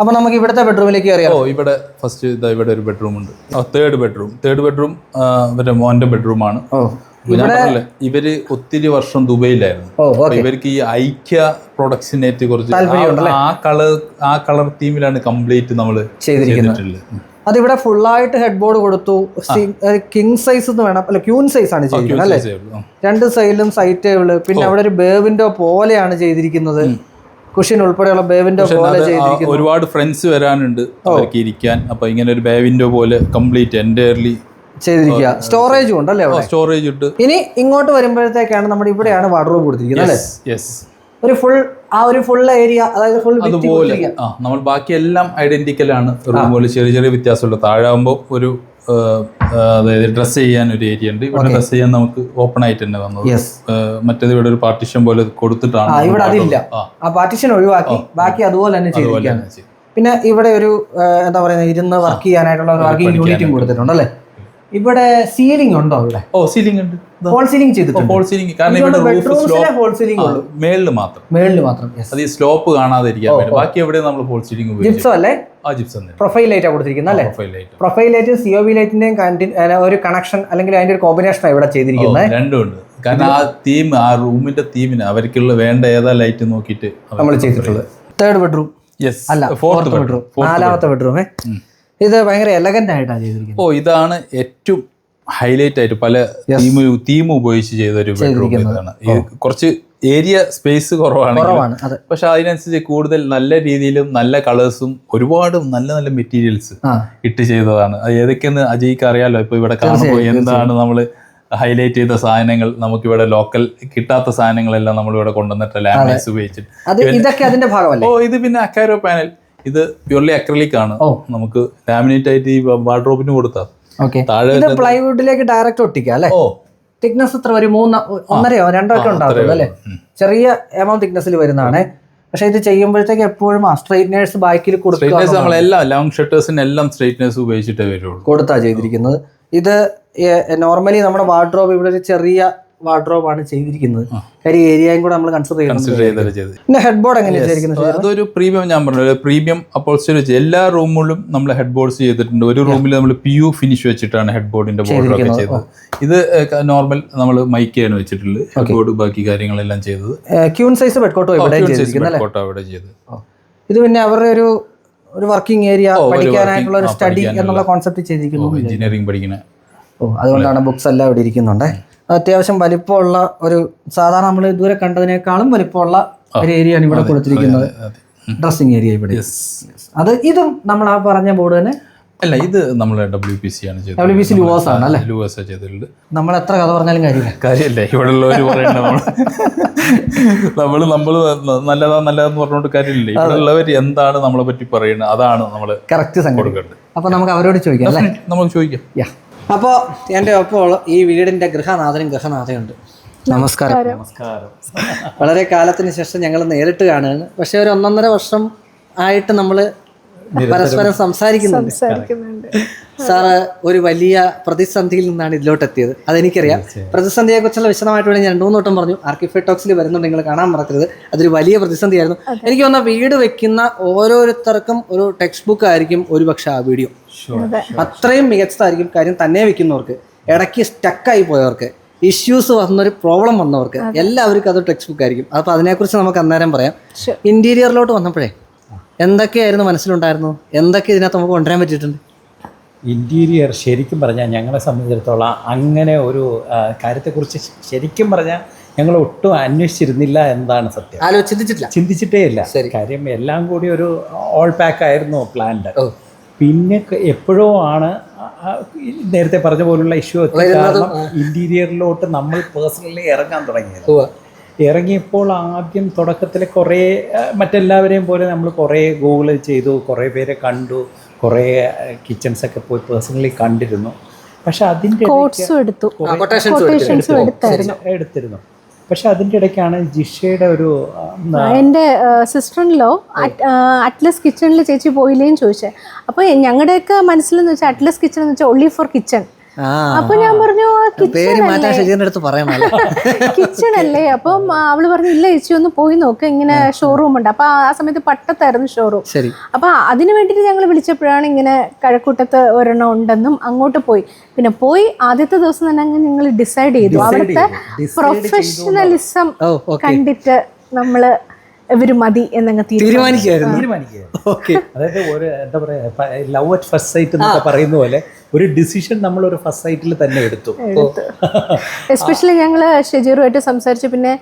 അല്ലേ അപ്പൊ നമുക്ക് ഇവിടുത്തെ ബെഡ്റൂമിലേക്ക് അറിയാം ഓ ഇവിടെ ഫസ്റ്റ് ഇതാ ഇവിടെ ഒരു ബെഡ്റൂം ഉണ്ട്. തേർഡ് ബെഡ്റൂം തേർഡ് ബെഡ്റൂം ഇവരുടെ മോന്റെ ബെഡ്റൂം പറഞ്ഞില്ലേ ഇവർ ഒത്തിരി വർഷം ദുബൈയിലായിരുന്നു. ഇവർക്ക് ഈ ഐക്യ പ്രൊഡക്ഷനെ കുറച്ച് ആ- കളർ ആ കളർ തീമിലാണ് കംപ്ലീറ്റ് നമ്മൾ ചെയ്തിരിക്കുന്നത്. അതിവിടെ ഫുള്ളായിട്ട് ഹെഡ് ബോർഡ് കൊടുത്തു കിങ് സൈസ് എന്ന് വേണം. അല്ല ക്യൂൻ സൈസ് ആണ് ചെയ്തിരിക്കുന്നത് അല്ലേ. രണ്ട് സൈഡിലും സൈറ്റ് ടേബിൾ പിന്നെ അവിടെ ഒരു ബേവിന്റെ പോലെയാണ് ചെയ്തിരിക്കുന്നത്. കുഷ്യൻ ഉൾപ്പെടെയുള്ള ബേവിൻഡോ പോലെ ഒരുപാട് ഫ്രണ്ട്സ് വരാനുണ്ട് അവർക്ക് ഇരിക്കാൻ. അപ്പൊ ഇങ്ങനെ ഒരു ബേ വിൻഡോ പോലെ കംപ്ലീറ്റ് എന്റയർലി ചെയ്തിരിക്കുക. സ്റ്റോറേജും ഉണ്ട് അല്ലേ അവിടെ? സ്റ്റോറേജ് ഉണ്ട് ഇനി ഇങ്ങോട്ട് വരുമ്പോഴത്തേക്കാണ് നമ്മുടെ ഇവിടെയാണ് വാർഡ്രോബ് കൊടുത്തിരിക്കുന്നത് അല്ലേ? യെസ് ഒരു ഫുൾ ആ ഒരു ഫുൾ ഏരിയ അതായത് ഫുൾ അതുപോലെ. ആ നമ്മൾ ബാക്കി എല്ലാം ഐഡന്റിക്കൽ ആണ് പോലെ ചെറിയ ചെറിയ വ്യത്യാസമുണ്ട്. താഴെ ആകുമ്പോൾ ഒരു അതായത് ഡ്രസ് ചെയ്യാൻ ഒരു ഏരിയ ഉണ്ട്. ഇവിടെ ഡ്രസ് ചെയ്യാൻ നമുക്ക് ഓപ്പൺ ആയിട്ട് തന്നെ വന്നത്. മറ്റേത് ഇവിടെ ഒരു പാർട്ടിഷൻ പോലെ കൊടുത്തിട്ടാണ് ഇവിടെ അതില്ല. ആ. പാർട്ടിഷൻ ഒഴിവാക്കി. ബാക്കി അതുപോലെ തന്നെ ചെയ്തു ചെയ്തിരിക്കുകയാണ്. പിന്നെ ഇവിടെ ഒരു എന്താ പറയുക ഇരുന്ന് വർക്ക് ചെയ്യാനായിട്ടുള്ള ഒരു വർക്കിംഗ് യൂണിറ്റും കൊടുത്തിട്ടുണ്ട് അല്ലേ? ഇവിടെ സീലിംഗ് ഉണ്ടോ അവിടെ? ഓ സീലിംഗ് ഉണ്ട്. ഹോൾ സീലിംഗ് ചെയ്തിട്ടുണ്ട്. ഹോൾ സീലിംഗ് കാരണം ഇവിടെ റൂഫ് ഹോൾ സീലിംഗ് ഉള്ളൂ. മേളിൽ മാത്രം. മേളിൽ മാത്രം അത് ഈ സ്ലോപ്പ് കാണാതിരിക്കാൻ വേണ്ടി. ബാക്കി എവിടെ നമ്മൾ ഹോൾ സീലിംഗ് ജിപ്സം അല്ലേ? ആ ജിപ്സം പ്രൊഫൈൽ ലൈറ്റ് കൊടുത്തിരിക്കുന്നത് അല്ലേ? Profile light profile light C O B ലൈറ്റിന്റെയും ഒരു കണക്ഷൻ അല്ലെങ്കിൽ അതിന്റെ ഒരു കോമ്പിനേഷൻ ഇവിടെ ചെയ്തിരിക്കുന്നത്. രണ്ടും ഉണ്ട്. കാരണം ആ തീം ആ റൂമിന്റെ തീമിന് അവർക്കുള്ള വേണ്ട ഏതാ ലൈറ്റ് നോക്കിയിട്ട് നമ്മൾ ചെയ്തിട്ടുള്ളത്. തേർഡ് ബെഡ്റൂം യെസ് അല്ല ഫോർത്ത് ബെഡ്റൂം നാലാമത്തെ ബെഡ്റൂം ഇത് ഭയങ്കര എലഗന്റ് ആയിട്ടാണ് ചെയ്തിരിക്കുന്നത്. ഓ ഇതാണ് ഏറ്റവും ഹൈലൈറ്റ് ആയിട്ട് പല തീം തീം ഉപയോഗിച്ച് ചെയ്ത ഒരു ബെഡ്റൂം ഇതാണ്. കുറച്ച് ഏരിയ സ്പേസ് കുറവാണ് പക്ഷെ അതിനനുസരിച്ച് കൂടുതൽ നല്ല രീതിയിലും നല്ല കളേഴ്സും ഒരുപാട് നല്ല നല്ല മെറ്റീരിയൽസ് ഇട്ട് ചെയ്തതാണ്. അത് ഏതൊക്കെയെന്ന് അജയ്ക്ക് അറിയാലോ ഇപ്പൊ ഇവിടെ കാണുമ്പോൾ എന്താണ് നമ്മൾ ഹൈലൈറ്റ് ചെയ്ത സാധനങ്ങൾ നമുക്ക് ഇവിടെ ലോക്കൽ കിട്ടാത്ത സാധനങ്ങളെല്ലാം നമ്മൾ ഇവിടെ കൊണ്ടുവന്നിട്ട് ലാമിനേറ്റ്സ് ഉപയോഗിച്ചിട്ട് ഇതൊക്കെ അതിന്റെ ഭാഗമല്ലേ? ഓ ഇത് പിന്നെ അക്കാരോ പാനൽ ഇത് പ്യൂർലി അക്രലിക് ആണ്. നമുക്ക് ലാമിനേറ്റ് ആയിട്ട് ഈ വാർഡ്രോബിന് കൊടുത്താൽ താഴെ ഇത് പ്ലൈവുഡിലേക്ക് ഡയറക്റ്റ് ഒട്ടിക്കാം അല്ലേ? ഓ. തിക്നെസ് എത്ര വരും? മൂന്ന് ഒന്നരയോ രണ്ടോ ഒക്കെ ഉണ്ടാവും അല്ലേ? ചെറിയ എമൗണ്ട് തിക്നെസ്സിൽ വരുന്നതാണ്. പക്ഷെ ഇത് ചെയ്യുമ്പോഴത്തേക്ക് എപ്പോഴും ആ സ്ട്രൈറ്റ്നേഴ്സ് ബാക്കിൽ കൊടുക്കുക നമ്മളെല്ലാം ലോങ് എല്ലാം സ്ട്രൈറ്റ്നേഴ്സ് ഉപയോഗിച്ചിട്ടേ വരുള്ളൂ. കൊടുത്താ ചെയ്തിരിക്കുന്നത്. ഇത് നോർമലി നമ്മുടെ വാർഡ്രോബ് ഇവിടെ ഒരു ചെറിയ വാർഡ്രോബ് ആണ് ചെയ്തിരിക്കുന്നത്. കാര്യം ഏരിയയും കൂടെ നമ്മൾ കൺസിഡർ ചെയ്ത്. പിന്നെ ഹെഡ് ബോർഡ് എങ്ങനെയാണ് അതൊരു പ്രീമിയം ഞാൻ പറഞ്ഞു പ്രീമിയം അപ്പോൾസ്റ്ററി വെച്ച് എല്ലാ റൂമുകളിലും നമ്മൾ ഹെഡ് ബോർഡ്സ് ചെയ്തിട്ടുണ്ട്. ഒരു റൂമിൽ നമ്മൾ പി യു ഫിനിഷ് വെച്ചിട്ടാണ് ഹെഡ് ബോർഡിന്റെ ബോർഡർ ഒക്കെ ചെയ്തത്. ഇത് നോർമൽ നമ്മൾ മൈക്കയാണ് വെച്ചിട്ടുള്ളത്. ഹെഡ് ബോർഡ് ബാക്കി കാര്യങ്ങളെല്ലാം ചെയ്തത്. ക്യൂൺ സൈസ് ബെഡ് കോട്ടോ ഇവിടെ ചെയ്തത്. ഇത് പിന്നെ അവരുടെ ഒരു ഒരു വർക്കിംഗ് ഏരിയ പഠിക്കാനായിട്ടുള്ള ഒരു സ്റ്റഡി എന്നുള്ള കോൺസെപ്റ്റ് ചെയ്തിരിക്കുന്നു എഞ്ചിനീയറിംഗ് പഠിക്കുന്ന ഓ അതുകൊണ്ടാണ് ബുക്സ് എല്ലാം ഇവിടെ ഇരിക്കുന്നുണ്ട്. അത്യാവശ്യം വലിപ്പമുള്ള ഒരു സാധാരണ നമ്മൾ ഇതുവരെ കണ്ടതിനേക്കാളും വലിപ്പമുള്ള ഒരു ഏരിയ ആണ് ഇവിടെ കൊടുത്തിരിക്കുന്നത്. ഡ്രസ്സിങ് ഏരിയ ഇവിടെ. അത് ഇതും നമ്മൾ ആ പറഞ്ഞ ബോർഡ് തന്നെ അല്ല ഇത് നമ്മൾ ഡബ്ല്യു പി സി ആണ് ചെയ്തത് സി ലൂവേഴ്സ് ആണ് അല്ലേ? ലൂവേഴ്സ് ചെയ്തിട്ടുണ്ട് നമ്മൾ എത്ര കഥ പറഞ്ഞാലും കാര്യമില്ല. കാര്യമല്ലേ ഇവിടെ ഉള്ളവർ പറയണ്ട നമ്മൾ നമ്മൾ നല്ലതാ നല്ലതെന്ന് പറഞ്ഞുകൊണ്ട് കാര്യമില്ലേ. ഇവിടെ ഉള്ളവർ എന്താണ് നമ്മളെ പറ്റി പറയുന്നത്? അതാണ് നമ്മൾ കറക്റ്റ് സംഘം കൊടുക്കേണ്ടത്. അപ്പൊ നമുക്ക് അവരോട് ചോദിക്കാം അല്ലേ? നമുക്ക് ചോദിക്കാം. യാ അപ്പോൾ എന്റെ ഒപ്പം ഈ വീടിന്റെ ഗൃഹനാഥനും ഗൃഹനാഥയുണ്ട്. നമസ്കാരം. നമസ്കാരം. വളരെ കാലത്തിന് ശേഷം ഞങ്ങൾ നേരിട്ട് കാണുകയാണ്. പക്ഷെ ഒരു ഒന്നൊന്നര വർഷം ആയിട്ട് നമ്മൾ പരസ്പരം സംസാരിക്കുന്നുണ്ട്. സംസാരിക്കുന്നുണ്ട്. സാറ് ഒരു വലിയ പ്രതിസന്ധിയിൽ നിന്നാണ് ഇതിലോട്ട് എത്തിയത് അതെനിക്കറിയാം. പ്രതിസന്ധിയെ കുറിച്ചുള്ള വിശദമായിട്ട് വേണ്ടി ഞാൻ രണ്ടു മൂന്നോട്ടം പറഞ്ഞു. ആർക്കിഫൈ ടോക്സിൽ വരുന്നുണ്ട്. നിങ്ങൾ കാണാൻ മറക്കരുത്. അതൊരു വലിയ പ്രതിസന്ധിയായിരുന്നു. എനിക്ക് തോന്നുന്ന വീട് വെക്കുന്ന ഓരോരുത്തർക്കും ഒരു ടെക്സ്റ്റ് ബുക്ക് ആയിരിക്കും ഒരു പക്ഷേ ആ വീഡിയോ അത്രയും മികച്ചതായിരിക്കും കാര്യം തന്നെ വെക്കുന്നവർക്ക് ഇടയ്ക്ക് സ്റ്റക്കായി പോയവർക്ക് ഇഷ്യൂസ് വന്നൊരു പ്രോബ്ലം വന്നവർക്ക് എല്ലാവർക്കും അത് ടെക്സ്റ്റ് ബുക്ക് ആയിരിക്കും. അപ്പോൾ അതിനെക്കുറിച്ച് നമുക്ക് അന്നേരം പറയാം. ഇന്റീരിയറിലോട്ട് വന്നപ്പോഴേ എന്തൊക്കെയായിരുന്നു മനസ്സിലുണ്ടായിരുന്നു എന്തൊക്കെ ഇതിനകത്ത് നമുക്ക് കൊണ്ടുവരാൻ പറ്റിയിട്ടുണ്ട്? ഇന്റീരിയർ ശരിക്കും പറഞ്ഞാൽ ഞങ്ങളെ സംബന്ധിച്ചിടത്തോളം അങ്ങനെ ഒരു കാര്യത്തെക്കുറിച്ച് ശരിക്കും പറഞ്ഞാൽ ഞങ്ങൾ ഒട്ടും അന്വേഷിച്ചിരുന്നില്ല എന്നതാണ് സത്യം. ആലോചിച്ചിട്ടില്ല ചിന്തിച്ചിട്ടില്ല? ചിന്തിച്ചിട്ടേ ഇല്ല. കാര്യം എല്ലാം കൂടി ഒരു ഓൾ പാക്ക് ആയിരുന്നു പ്ലാൻഡ് പിന്നെ എപ്പോഴോ ആണ് നേരത്തെ പറഞ്ഞ പോലുള്ള ഇഷ്യൂ കാരണം ഇന്റീരിയറിലോട്ട് നമ്മൾ പേഴ്സണലി ഇറങ്ങാൻ തുടങ്ങിയത്. ഇറങ്ങിയപ്പോൾ ആദ്യം തുടക്കത്തിൽ കുറേ മറ്റെല്ലാവരെയും പോലെ നമ്മൾ കുറേ ഗൂഗിൾ ചെയ്തു കുറേ പേരെ കണ്ടു. കുറേ കിച്ചൺസ് ഒക്കെ പോയി പേഴ്സണലി കണ്ടിരുന്നു. പക്ഷെ അതിന്റെ എടുത്തു. എടുത്തിരുന്നു. പക്ഷെ അതിന്റെ ഇടയ്ക്കാണ് ജിഷയുടെ ഒരു എന്റെ സിസ്റ്ററിലോ അറ്റ്ലസ് കിച്ചണിൽ ചേച്ചി പോയില്ലേന്ന് ചോദിച്ചേ. അപ്പോൾ ഞങ്ങളുടെയൊക്കെ മനസ്സിലെന്ന് വെച്ചാൽ അറ്റ്ലസ് കിച്ചൺ എന്ന് വെച്ചാൽ ഒൺലി ഫോർ കിച്ചൺ അപ്പൊ ഞാൻ പറഞ്ഞു പേര് മാറ്റാൻ ഷജീറിന്റെ അടുത്ത് പറയണല്ലോ കിച്ചൺ [LAUGHS] അല്ലേ? അപ്പം അവൾ പറഞ്ഞു ഇല്ല ചേച്ചി ഒന്ന് പോയി നോക്ക്. ഇങ്ങനെ ഷോറൂം ഉണ്ട്. അപ്പൊ ആ സമയത്ത് പട്ടത്തായിരുന്നു ഷോറൂം ശരി. അപ്പൊ അതിന് വേണ്ടിട്ട് ഞങ്ങൾ വിളിച്ചപ്പോഴാണ് ഇങ്ങനെ കഴക്കൂട്ടത്ത് ഒരെണ്ണം ഉണ്ടെന്നും അങ്ങോട്ട് പോയി. പിന്നെ പോയി ആദ്യത്തെ ദിവസം തന്നെ അങ്ങ് ഞങ്ങൾ ഡിസൈഡ് ചെയ്തു. അവിടുത്തെ പ്രൊഫഷണലിസം കണ്ടിട്ട് നമ്മൾ ഇവർ മതി എന്നങ്ങ് തീരുമാനിക്കായിരുന്നു തീരുമാനിക്കുക ഓക്കെ. അതായത് ഒരു എന്താ പറയാ ലവ് അറ്റ് ഫസ്റ്റ് സൈറ്റ് എന്നൊക്കെ പറയുന്ന പോലെ ഒരു ഡിസിഷൻ നമ്മൾ ഒരു ഫസ്റ്റ് സൈറ്റിൽ തന്നെ എടുത്തു. എസ്പെഷ്യലി [LAUGHS] ഞങ്ങൾ ഷെജീറുമായിട്ട് സംസാരിച്ചു പിന്നെ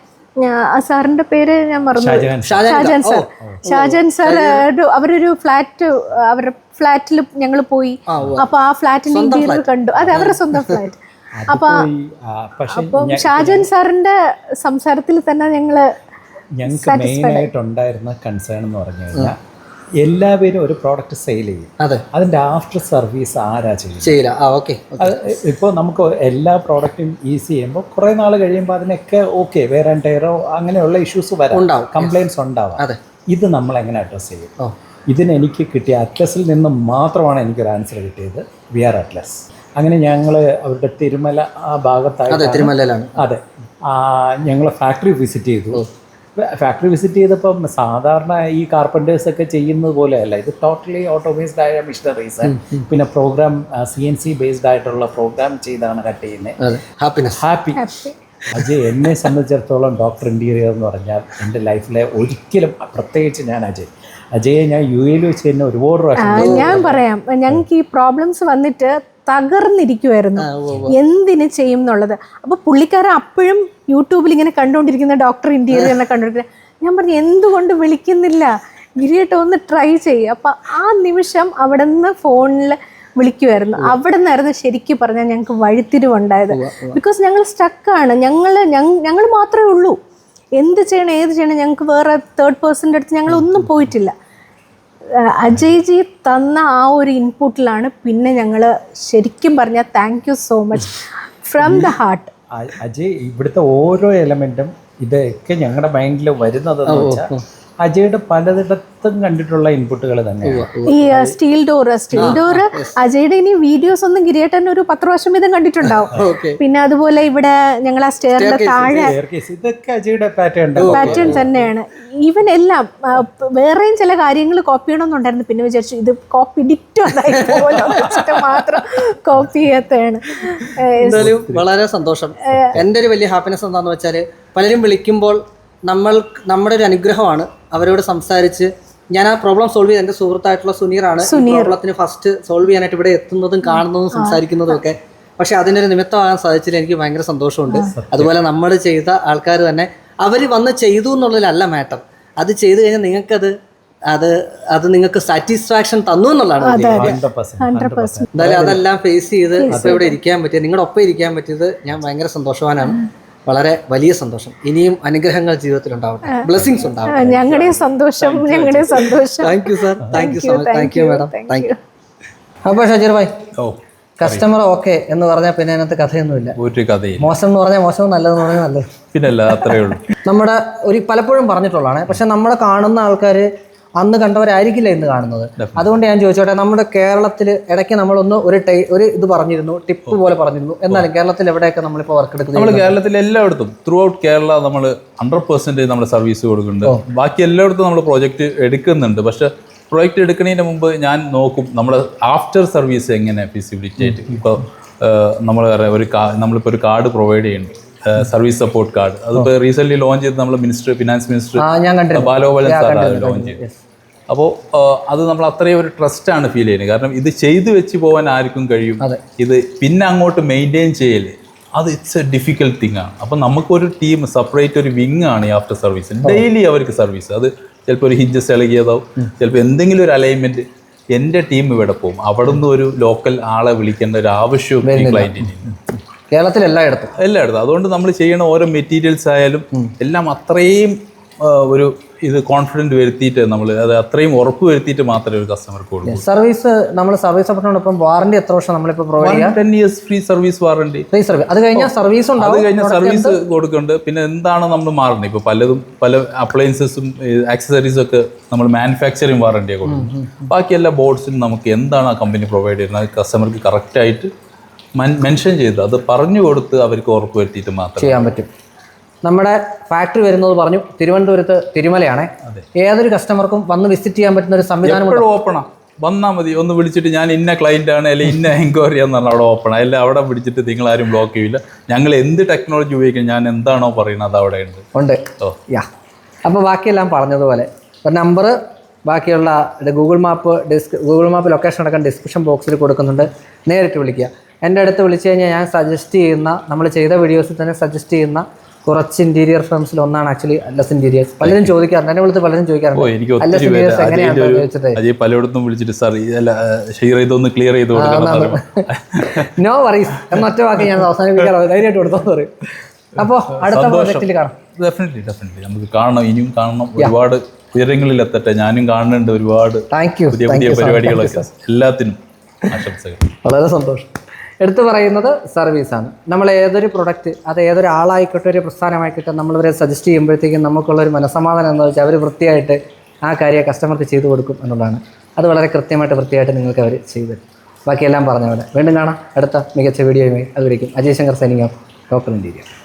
ആ സാറിന്റെ പേര് ഞാൻ മറന്നു ഷാജൻ സാർ. ഷാജാൻ സാർ. അവരൊരു ഫ്ലാറ്റ് അവരുടെ ഫ്ലാറ്റിൽ ഞങ്ങൾ പോയി. അപ്പൊ ആ ഫ്ലാറ്റിന്റെ ഇന്റീരിയർ കണ്ടു. അതെ അവരുടെ സ്വന്തം ഫ്ലാറ്റ്. അപ്പൊ അപ്പൊ ഷാജാൻ സാറിന്റെ സംസാരത്തിൽ തന്നെ ഞങ്ങൾ ഞങ്ങൾക്ക് മെയിൻ ആയിട്ട് ഉണ്ടായിരുന്ന കൺസേൺ എന്ന് പറഞ്ഞു കഴിഞ്ഞാൽ എല്ലാവരും ഒരു പ്രോഡക്റ്റ് സെയിൽ ചെയ്യും. അതെ. അതിന്റെ ആഫ്റ്റർ സർവീസ് ആരാ ചെയ്യും ചെയ്യില്ല. ആ ഓക്കെ ഇപ്പോൾ നമുക്ക് എല്ലാ പ്രോഡക്റ്റും ഈസി ചെയ്യുമ്പോൾ കുറേ നാൾ കഴിയുമ്പോൾ അതിനൊക്കെ ഓക്കെ വേറെ ടയറോ അങ്ങനെയുള്ള ഇഷ്യൂസ് വരാം. ഉണ്ടാവും. കംപ്ലൈന്റ്സ് ഉണ്ടാവാം. അതെ. ഇത് നമ്മൾ എങ്ങനെ അഡ്രസ്സ് ചെയ്യും? ഓ. ഇതിന് എനിക്ക് കിട്ടിയ അറ്റ്ലസിൽ നിന്ന് മാത്രമാണ് എനിക്കൊരു ആൻസർ കിട്ടിയത്. വി ആർ അറ്റ്ലസ് അങ്ങനെ ഞങ്ങൾ അവരുടെ തിരുമല ആ അതെ തിരുമലയിലാണ്. അതെ. ഞങ്ങൾ ഫാക്ടറി വിസിറ്റ് ചെയ്തു. ഫാക്ടറി വിസിറ്റ് ചെയ്തപ്പം സാധാരണ ഈ കാർപ്പന്റേഴ്സ് ഒക്കെ ചെയ്യുന്നത് പോലെയല്ല ഇത് ടോട്ടലി ഓട്ടോമൈസ്ഡ് ആയ മിഷനറീസ് പിന്നെ program C N C based ആയിട്ടുള്ള പ്രോഗ്രാം ചെയ്താണ് കട്ട് ചെയ്യുന്നത് ഹാപ്പിനെസ് ഹാപ്പി അജയ് എന്നെ സംബന്ധിച്ചിടത്തോളം ഡോക്ടർ ഇന്റീരിയർ എന്ന് പറഞ്ഞാൽ എന്റെ ലൈഫിലെ ഒരിക്കലും പ്രത്യേകിച്ച് ഞാൻ അജയ്. അജയെ ഞാൻ യു എയിൽ വെച്ച് തന്നെ ഒരുപാട് പ്രാവശ്യം ഞാൻ പറയാം. ഞങ്ങൾക്ക് ഈ പ്രോബ്ലംസ് വന്നിട്ട് തകർന്നിരിക്കുമായിരുന്നു എന്തിനു ചെയ്യും എന്നുള്ളത്? അപ്പൊ പുള്ളിക്കാരൻ അപ്പോഴും യൂട്യൂബിൽ ഇങ്ങനെ കണ്ടുകൊണ്ടിരിക്കുന്ന ഡോക്ടർ ഇന്ത്യയിൽ എന്നെ കണ്ടുകൊണ്ടിരിക്കുന്നത് ഞാൻ പറഞ്ഞു എന്തുകൊണ്ട് വിളിക്കുന്നില്ല? ഗിരിയേട്ട ഒന്ന് ട്രൈ ചെയ്യുക അപ്പൊ ആ നിമിഷം അവിടെ നിന്ന് ഫോണിൽ വിളിക്കുമായിരുന്നു അവിടെ നിന്നായിരുന്നു ശരിക്കും പറഞ്ഞാൽ ഞങ്ങൾക്ക് വഴിത്തിരിവുണ്ടായത്. ബിക്കോസ് ഞങ്ങൾ സ്റ്റക്കാണ് ഞങ്ങൾ ഞങ്ങൾ മാത്രമേ ഉള്ളൂ. എന്ത് ചെയ്യണം ഏത് ചെയ്യണം ഞങ്ങൾക്ക് വേറെ തേർഡ് പേഴ്സന്റെ അടുത്ത് ഞങ്ങൾ ഒന്നും പോയിട്ടില്ല. ആഹ് അജയ് ജി തന്ന ആ ഒരു ഇൻപുട്ടിലാണ് പിന്നെ ഞങ്ങൾ ശരിക്കും പറഞ്ഞാൽ thank you so much from the heart Ajay ഇവിടുത്തെ ഓരോ എലമെന്റും ഇതൊക്കെ ഞങ്ങളുടെ മൈൻഡിൽ വരുന്നത് വെച്ചാൽ അജയുടെ പലതിടത്തും കണ്ടിട്ടുള്ള ഇൻപുട്ടുകൾ തന്നെയാണ്. ഈ സ്റ്റീൽ ഡോർ സ്റ്റീൽ ഡോർ അജയുടെ ഇനി വീഡിയോസ് ഒന്നും ഗിരിയേട്ടൻ ഒരു പത്ത് വർഷം വീതം കണ്ടിട്ടുണ്ടാവും. [LAUGHS] പിന്നെ അതുപോലെ ഇവിടെ ഞങ്ങൾ ആ സ്റ്റെയറിന്റെ താഴെ ഇതൊക്കെ അജയുടെ പാറ്റേൺ പാറ്റേൺ തന്നെയാണ്. ഈവൻ എല്ലാം വേറെയും ചില കാര്യങ്ങൾ കോപ്പി ചെയ്യണമെന്നുണ്ടായിരുന്നു. പിന്നെ വിചാരിച്ചു ഇത് കോപ്പി ഡിറ്റോ വെച്ചിട്ട് മാത്രം കോപ്പി ചെയ്യാത്തതാണ്. വളരെ സന്തോഷം. എന്റെ ഒരു വലിയ ഹാപ്പിനെസ് എന്താണെന്ന് വെച്ചാൽ പലരും വിളിക്കുമ്പോൾ നമ്മൾ നമ്മുടെ ഒരു അനുഗ്രഹമാണ്. അവരോട് സംസാരിച്ച് ഞാൻ ആ പ്രോബ്ലം സോൾവ് ചെയ്ത് എന്റെ സുഹൃത്തായിട്ടുള്ള സുനീറാണ്. പ്രോബ്ലത്തിന് ഫസ്റ്റ് സോൾവ് ചെയ്യാനായിട്ട് ഇവിടെ എത്തുന്നതും കാണുന്നതും സംസാരിക്കുന്നതും ഒക്കെ. പക്ഷെ അതിനൊരു നിമിത്തമാകാൻ സാധിച്ചതിൽ എനിക്ക് ഭയങ്കര സന്തോഷമുണ്ട്. അതുപോലെ നമ്മൾ ചെയ്ത ആൾക്കാർ തന്നെ അവർ വന്ന് ചെയ്തു എന്നുള്ളതിലല്ല മാറ്റം. അത് ചെയ്തു കഴിഞ്ഞാൽ നിങ്ങൾക്കത് അത് അത് നിങ്ങൾക്ക് സാറ്റിസ്ഫാക്ഷൻ തന്നു എന്നുള്ളതാണ് എന്തായാലും അതെല്ലാം ഫേസ് ചെയ്ത് ഇവിടെ ഇരിക്കാൻ പറ്റിയത് നിങ്ങളുടെ ഒപ്പം ഇരിക്കാൻ പറ്റിയത് ഞാൻ ഭയങ്കര സന്തോഷവാനാണ്. വളരെ വലിയ സന്തോഷം. ഇനിയും അനുഗ്രഹങ്ങൾ ജീവിതത്തിൽ ഉണ്ടാവട്ടെ. ബ്ലെസ്സിങ്സ് ഉണ്ടാവട്ടെ. ഞങ്ങളുടെ സന്തോഷം ഞങ്ങളുടെ സന്തോഷം. Thank you sir thank you so much thank you madam thank thank you അപ്പോൾ ഷജീർ ഭായ് ഓ കസ്റ്റമർ ഓക്കെ എന്ന് പറഞ്ഞാൽ പിന്നെ അതിനകത്ത് കഥയൊന്നുമില്ല. ഒരു കഥയില്ല. മോശം എന്ന് പറഞ്ഞാൽ മോശം നല്ലതെന്ന് പറഞ്ഞാൽ നല്ലത്. പിന്നെ അത്രേ ഉള്ളൂ. നമ്മുടെ ഒരു പലപ്പോഴും പറഞ്ഞിട്ടുള്ളതാണ്. പക്ഷെ നമ്മളെ കാണുന്ന ആൾക്കാർ അന്ന് കണ്ടവരായിരിക്കില്ല ഇന്ന് കാണുന്നത്. അതുകൊണ്ട് ഞാൻ ചോദിച്ചോട്ടെ നമ്മുടെ കേരളത്തിൽ ഇടയ്ക്ക് നമ്മളൊന്ന് ഒരു ടൈ ഒരു ഇത് പറഞ്ഞിരുന്നു ടിപ്പ് പോലെ പറഞ്ഞിരുന്നു. എന്നാലും കേരളത്തിൽ എവിടെയൊക്കെ നമ്മളിപ്പോൾ വർക്ക് എടുക്കുന്നത് നമ്മൾ കേരളത്തിൽ എല്ലായിടത്തും ത്രൂ ഔട്ട് കേരള നമ്മൾ ഹൺഡ്രഡ് പെർസെന്റേജ് നമ്മൾ സർവീസ് കൊടുക്കുന്നുണ്ട്. ബാക്കി എല്ലായിടത്തും നമ്മൾ പ്രോജക്റ്റ് എടുക്കുന്നുണ്ട്. പക്ഷെ പ്രോജക്റ്റ് എടുക്കുന്നതിന് മുമ്പ് ഞാൻ നോക്കും നമ്മൾ ആഫ്റ്റർ സർവീസ് എങ്ങനെ ഫിസിബിലിറ്റി ആയിട്ട്. ഇപ്പോൾ നമ്മൾ ഒരു കാ നമ്മളിപ്പോൾ ഒരു കാർഡ് പ്രൊവൈഡ് ചെയ്യുന്നുണ്ട് സർവീസ് സപ്പോർട്ട് കാർഡ് അതിപ്പോൾ റീസെന്റ് ലോഞ്ച് ചെയ്ത് നമ്മൾ minister finance minister Balagopal sir launch ചെയ്തു. അപ്പോൾ അത് നമ്മൾ അത്രയും ഒരു ട്രസ്റ്റ് ആണ് ഫീൽ ചെയ്യുന്നത്. കാരണം ഇത് ചെയ്തു വെച്ച് പോകാൻ ആർക്കും കഴിയും. ഇത് പിന്നെ അങ്ങോട്ട് മെയിന്റെയിൻ ചെയ്യൽ അത് ഇറ്റ്സ് എ ഡിഫിക്കൽട്ട് തിങ് ആണ്. അപ്പം നമുക്കൊരു ടീം സെപ്പറേറ്റ് ഒരു വിങ് ആണ് ഈ ആഫ്റ്റർ സർവീസ് ഡെയിലി അവർക്ക് സർവീസ് അത് ചിലപ്പോൾ ഒരു ഹിഞ്ചസ് ഇളകിയതാവും. ചിലപ്പോൾ എന്തെങ്കിലും ഒരു അലൈൻമെന്റ് എന്റെ ടീം ഇവിടെ പോകും. അവിടെ നിന്ന് ഒരു ലോക്കൽ ആളെ വിളിക്കേണ്ട ഒരു ആവശ്യവും ക്ലയന്റിന് കേരളത്തിൽ എല്ലായിടത്തും. എല്ലായിടത്തും അതുകൊണ്ട് നമ്മൾ ചെയ്യണ ഓരോ മെറ്റീരിയൽസ് ആയാലും എല്ലാം അത്രയും ഒരു ഇത് കോൺഫിഡന്റ് വരുത്തിയിട്ട് നമ്മൾ അത് അത്രയും ഉറപ്പ് വരുത്തിയിട്ട് മാത്രമേ ഒരു കസ്റ്റമർക്ക് കൊടുക്കൂ. സർവീസ് നമ്മൾ സർവീസ് സപ്പോർട്ടിനോടൊപ്പം വാറണ്ടി എത്ര വർഷം നമ്മളിപ്പോൾ പ്രൊവൈഡ് ചെയ്യാം? Ten years free service warranty free service അത് കഴിഞ്ഞാൽ സർവീസ് അത് കഴിഞ്ഞാൽ സർവീസ് കൊടുക്കുന്നുണ്ട് പിന്നെ എന്താണ് നമ്മൾ മാറുന്നത് ഇപ്പോൾ പലതും പല അപ്ലയൻസസും ആക്സസറീസും ഒക്കെ നമ്മൾ മാനുഫാക്ചറിങ് വാറണ്ടിയാണ് കൊടുക്കുന്നത് ബാക്കി എല്ലാ ബോർഡ്സിനും നമുക്ക് എന്താണ് ആ കമ്പനി പ്രൊവൈഡ് ചെയ്യുന്നത്? കസ്റ്റമർക്ക് കറക്റ്റായിട്ട് മെൻഷൻ ചെയ്ത്. അത് പറഞ്ഞു കൊടുത്ത് അവർക്ക് ഉറപ്പ് വരുത്തിയിട്ട് മാത്രം ചെയ്യാൻ പറ്റും. നമ്മുടെ ഫാക്ടറി വരുന്നത് പറഞ്ഞു തിരുവനന്തപുരത്ത് തിരുമലയാണ്. ഏതൊരു കസ്റ്റമർക്കും വന്ന് വിസിറ്റ് ചെയ്യാൻ പറ്റുന്ന ഒരു സംവിധാനം ഓപ്പണാ വന്നാൽ മതി. ഒന്ന് വിളിച്ചിട്ട് ഞാൻ ഇന്ന ക്ലയന്റ് ആണ് അല്ലെങ്കിൽ ഇന്ന എൻക്വയറി എന്ന് പറഞ്ഞാൽ അവിടെ ഓപ്പൺ അല്ല അവിടെ വിളിച്ചിട്ട് നിങ്ങൾ ആരും ബ്ലോക്ക് ചെയ്യില്ല ഞങ്ങൾ എന്ത് ടെക്നോളജി ഉപയോഗിക്കും ഞാൻ എന്താണോ പറയുന്നത് അത് അവിടെ ഉണ്ട്. ഉണ്ട്. ഓ. യാ. അപ്പോൾ ബാക്കിയെല്ലാം പറഞ്ഞതുപോലെ. ഒരു നമ്പർ ബാക്കിയുള്ള ഗൂഗിൾ മാപ്പ് ഡിസ്ക് ഗൂഗിൾ മാപ്പ് ലൊക്കേഷൻ അടക്കം ഡിസ്ക്രിപ്ഷൻ ബോക്സിൽ കൊടുക്കുന്നുണ്ട്. നേരിട്ട് വിളിക്കുക. എന്റെ അടുത്ത് വിളിച്ചു കഴിഞ്ഞാൽ ഞാൻ സജസ്റ്റ് ചെയ്യുന്ന നമ്മൾ ചെയ്ത വീഡിയോസിൽ തന്നെ സജസ്റ്റ് ചെയ്യുന്ന കുറച്ച് ഇന്റീരിയർ ഫേംസിൽ ഒന്നാണ് ആക്ച്വലി അല്ലസ് ഇന്റീരിയേഴ്സ് പലരും ചോദിക്കാറുണ്ട്. എന്നെ വിളിച്ച് പലരും ചോദിക്കാറുണ്ട്. അല്ലസ് അജയ് എങ്ങനെയാണെന്ന് ഒരു പലയിടത്തും വിളിച്ചിട്ട് സാർ ഷെയർ ചെയ്തൊന്ന് ക്ലിയർ ചെയ്ത്. നോ വറീസ് എന്നൊറ്റ വാക്ക് ഞാൻ അവസാനിപ്പിക്കാറോ [LAUGHS] ധൈര്യമായിട്ട് കൊടുത്തോന്ന് പറയും. അപ്പോൾ അടുത്ത പ്രോജക്റ്റിൽ കാണാം. ഡെഫിനറ്റ്ലി ഡെഫിനറ്റ്ലി നമുക്ക് കാണണം ഇനിയും കാണണം. ഒരുപാട് ഉയരങ്ങളിൽ എത്തട്ടെ. ഞാനും കാണുന്നുണ്ട് ഒരുപാട് പുതിയ പുതിയ പരിപാടികളൊക്കെ. എല്ലാത്തിനും ആശംസകൾ. വളരെ സന്തോഷം. എടുത്തു പറയുന്നത് സർവീസാണ്. നമ്മൾ ഏതൊരു പ്രൊഡക്റ്റ് അത് ഏതൊരു ആളായിക്കോട്ടെ ഒരു പ്രസ്ഥാനമായിക്കോട്ടെ നമ്മളിവരെ സജസ്റ്റ് ചെയ്യുമ്പോഴത്തേക്കും നമുക്കുള്ളൊരു മനസ്സമാധാനം എന്ന് വെച്ചാൽ അവർ വൃത്തിയായിട്ട് ആ കാര്യം കസ്റ്റമർക്ക് ചെയ്തു കൊടുക്കും എന്നുള്ളതാണ്. അത് വളരെ കൃത്യമായിട്ട് വൃത്തിയായിട്ട് നിങ്ങൾക്ക് അവർ ചെയ്തു തരും. ബാക്കിയെല്ലാം പറഞ്ഞവിടെ വീണ്ടും കാണാം. അടുത്ത മികച്ച വീഡിയോയുമായി അതുവരിക്കും Ajay Shankar signing off local interior